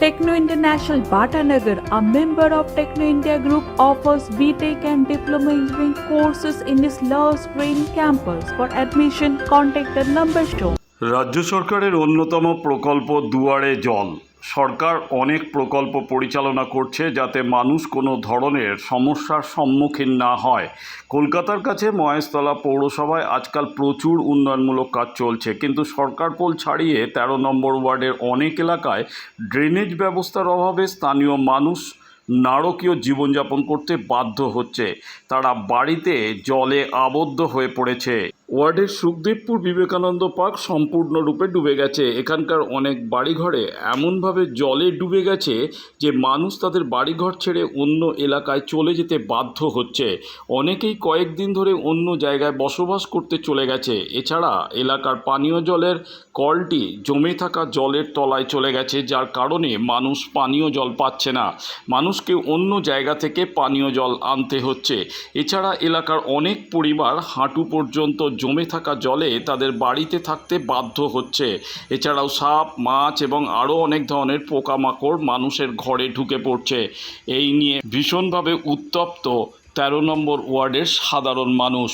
Techno International Bhatanagar, a member of Techno India Group, offers BTEC and Diploma Engineering courses in its Love Spring campus. For admission, contact the number shown. রাজ্য সরকারের অন্যতম প্রকল্প দুয়ারে জল সরকার অনেক প্রকল্প পরিচালনা করছে যাতে মানুষ কোনো ধরনের সমস্যার সম্মুখীন না হয়। কলকাতার কাছে মহেশতলা পৌরসভায় আজকাল প্রচুর উন্নয়নমূলক কাজ চলছে। কিন্তু সরকার পোল ছাড়িয়ে তেরো নম্বর ওয়ার্ডের অনেক এলাকায় ড্রেনেজ ব্যবস্থার অভাবে স্থানীয় মানুষ নারকীয় জীবনযাপন করতে বাধ্য হচ্ছে। তারা বাড়িতে জলে আবদ্ধ হয়ে পড়েছে। ওয়ার্ডের সুখদেবপুর বিবেকানন্দ পার্ক সম্পূর্ণরূপে ডুবে গেছে। এখানকার অনেক বাড়িঘরে এমনভাবে জলে ডুবে গেছে যে মানুষ তাদের বাড়িঘর ছেড়ে অন্য এলাকায় চলে যেতে বাধ্য হচ্ছে। অনেকেই কয়েকদিন ধরে অন্য জায়গায় বসবাস করতে চলে গেছে। এছাড়া এলাকার পানীয় জলের কলটি জমে থাকা জলের তলায় চলে গেছে, যার কারণে মানুষ পানীয় জল পাচ্ছে না। মানুষকে অন্য জায়গা থেকে পানীয় জল আনতে হচ্ছে। এছাড়া এলাকার অনেক পরিবার হাঁটু পর্যন্ত জমে থাকা জলে তাদের বাড়িতে থাকতে বাধ্য হচ্ছে। এছাড়াও সাপ, মাছ এবং আরও অনেক ধরনের পোকামাকড় মানুষের ঘরে ঢুকে পড়ছে। এই নিয়ে ভীষণভাবে উত্তপ্ত তেরো নম্বর ওয়ার্ডের সাধারণ মানুষ।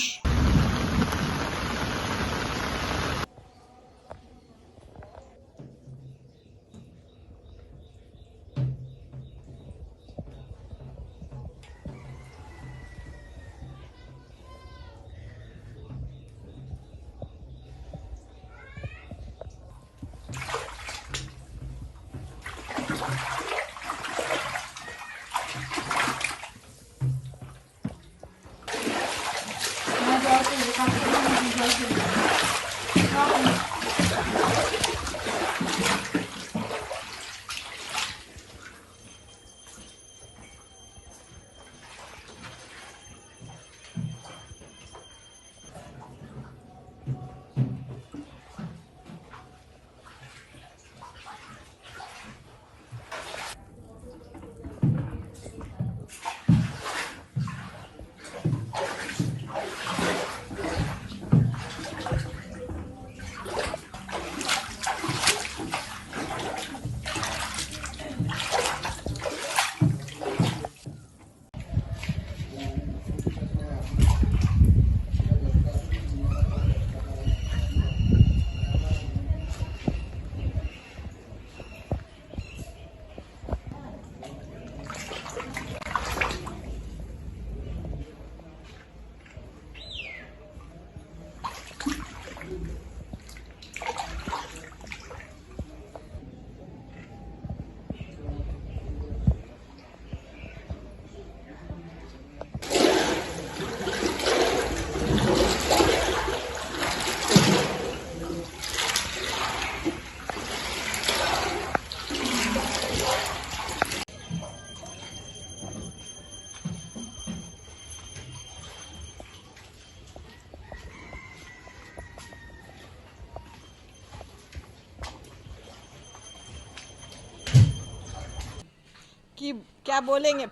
कि क्या बोलेंगे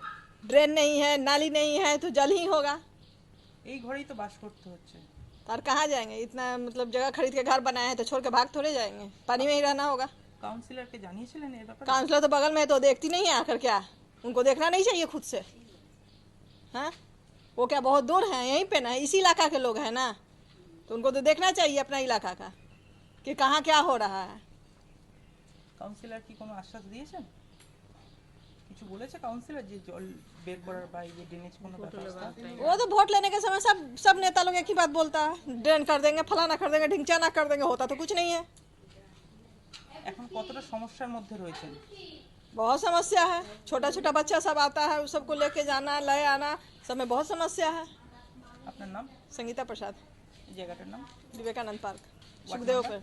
ड्रेन नहीं है नाली नहीं है तो जल ही होगा এই ঘরেই তো বাস করতে হচ্ছে और कहाँ जाएंगे इतना मतलब जगह खरीद के घर बनाए हैं तो छोड़ के भाग थोड़े जाएंगे पानी में ही रहना होगा কাউন্সিলরকে জানিয়েছিলেন এর ব্যাপারে काउंसलर तो बगल में है तो देखती नहीं है आकर क्या उनको देखना नहीं चाहिए खुद से हाँ वो क्या बहुत दूर है यहीं पे ना इसी इलाका के लोग हैं ना तो उनको तो देखना चाहिए अपना इलाका का कि कहाँ क्या हो रहा है কাউন্সিলর কি কোনো আশ্বাস দিয়েছেন কিছু বলেছে কাউন্সিলর যে জল বের করার বা এই যে ড্রেনেজ কোনো ব্যবস্থা वो तो वोट लेने के समय सब सब नेता लोग एक ही बात बोलता है ड्रेन कर देंगे फलाना कर देंगे ढिंचाना कर देंगे होता तो कुछ नहीं है এখন কতটা সমস্যার মধ্যে রয়েছেন बहुत समस्या है छोटा छोटा बच्चा सब आता है उस सबको लेके जाना ले आना सब में बहुत समस्या है আপনার নাম संगीता प्रसाद এই জায়গাটার নাম विवेकानंद पार्क सुखदेव पर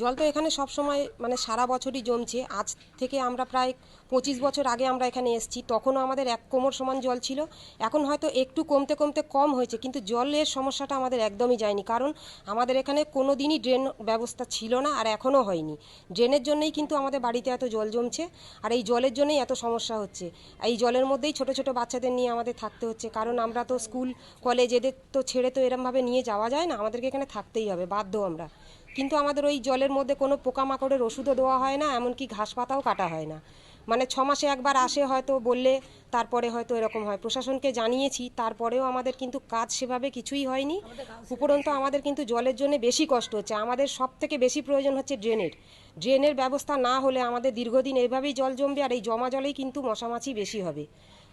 জল তো এখানে সব সময় মানে সারা বছরই জমছে। আজ থেকে আমরা প্রায় পঁচিশ বছর আগে আমরা এখানে এসেছি। তখনও আমাদের এক কোমর সমান জল ছিল। এখন হয়তো একটু কমতে কমতে কম হয়েছে, কিন্তু জলের সমস্যাটা আমাদের একদমই যায়নি। কারণ আমাদের এখানে কোনো দিনই ড্রেন ব্যবস্থা ছিল না আর এখনও হয়নি। ড্রেনের জন্যই কিন্তু আমাদের বাড়িতে এত জল জমছে আর এই জলের জন্যই এত সমস্যা হচ্ছে। এই জলের মধ্যেই ছোট ছোট বাচ্চাদের নিয়ে আমাদের থাকতে হচ্ছে। কারণ আমরা তো স্কুল, কলেজ এদের তো ছেড়ে তো এরমভাবে নিয়ে যাওয়া যায় না। আমাদেরকে এখানে থাকতেই হবে। বাধ্য আমরা। কিন্তু আমাদের ওই জলের মধ্যে কোনো পোকামাকড়ের ওষুধও দেওয়া হয় না, এমনকি ঘাস পাতাও কাটা হয় না। মানে ছ মাসে একবার আসে হয়তো বললে, তারপরে হয়তো এরকম হয়। প্রশাসনকে জানিয়েছি, তারপরেও আমাদের কিন্তু কাজ সেভাবে কিছুই হয়নি। উপরন্ত আমাদের কিন্তু জলের জন্য বেশি কষ্ট হচ্ছে। আমাদের সব থেকে বেশি প্রয়োজন হচ্ছে ড্রেনের। ড্রেনের ব্যবস্থা না হলে আমাদের দীর্ঘদিন এভাবেই জল জমবে আর এই জমা জলেই কিন্তু মশামাছি বেশি হবে।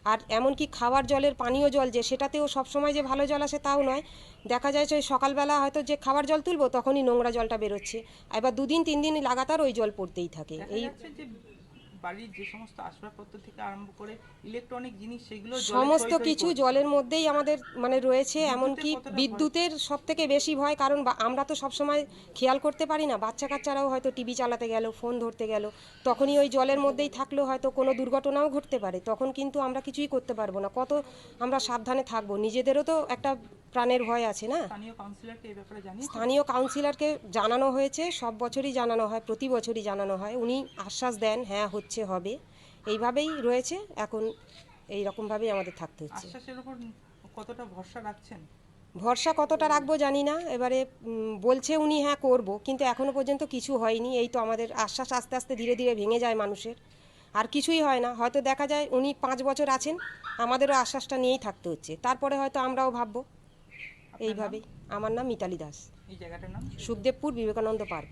আর এমনকি খাওয়ার জলের পানীয় জল যে সেটাতেও সবসময় যে ভালো জল আসে তাও নয়। দেখা যায় যে সকালবেলা হয়তো যে খাবার জল তুলবো তখনই নোংরা জলটা বেরোচ্ছে। এবার দুদিন তিন দিন লাগাতার ওই জল পড়তেই থাকে। এই বাড়ির যে সমস্ত আসবাবপত্র থেকে আরম্ভ করে ইলেকট্রনিক জিনিস সেগুলো সমস্ত কিছু জলের মধ্যেই আমাদের মানে রয়েছে এমনকি বিদ্যুতের সব থেকে বেশি ভয় কারণ আমরা তো সবসময় খেয়াল করতে পারি না বাচ্চা কাচ্চারাও হয়তো টিভি চালাতে গেল ফোন ধরতে গেল তখনই ওই জলের মধ্যেই থাকলেও হয়তো কোনো দুর্ঘটনাও ঘটতে পারে তখন কিন্তু আমরা কিছুই করতে পারব না কত আমরা সাবধানে থাকব নিজেদেরও তো একটা প্রাণের ভয় আছে না? স্থানীয় কাউন্সিলরকে জানানো হয়েছে সব বছরই জানানো হয় প্রতি বছরই জানানো হয় উনি আশ্বাস দেন হ্যাঁ হচ্ছে। হবে। এইভাবেই রয়েছে এখন এই রকমভাবেই আমাদের থাকতে হচ্ছে। আশ্বাসের উপর কতটা ভরসা রাখছেন? ভরসা কতটা রাখব জানি না এবারে বলছে উনি হ্যাঁ করব কিন্তু এখনও পর্যন্ত কিছু হয়নি। এই তো আমাদের আশ্বাস আস্তে আস্তে ধীরে ধীরে ভেঙে যায় মানুষের। আর কিছুই হয় না। হয়তো দেখা যায় উনি পাঁচ বছর আছেন আমাদেরও আশ্বাসটা নিয়েই থাকতে হচ্ছে। তারপরে হয়তো আমরাও ভাববো। এইভাবেই। আমার নাম মিতালি দাস। এই জায়গাটার নাম? সুখদেবপুর বিবেকানন্দ পার্ক।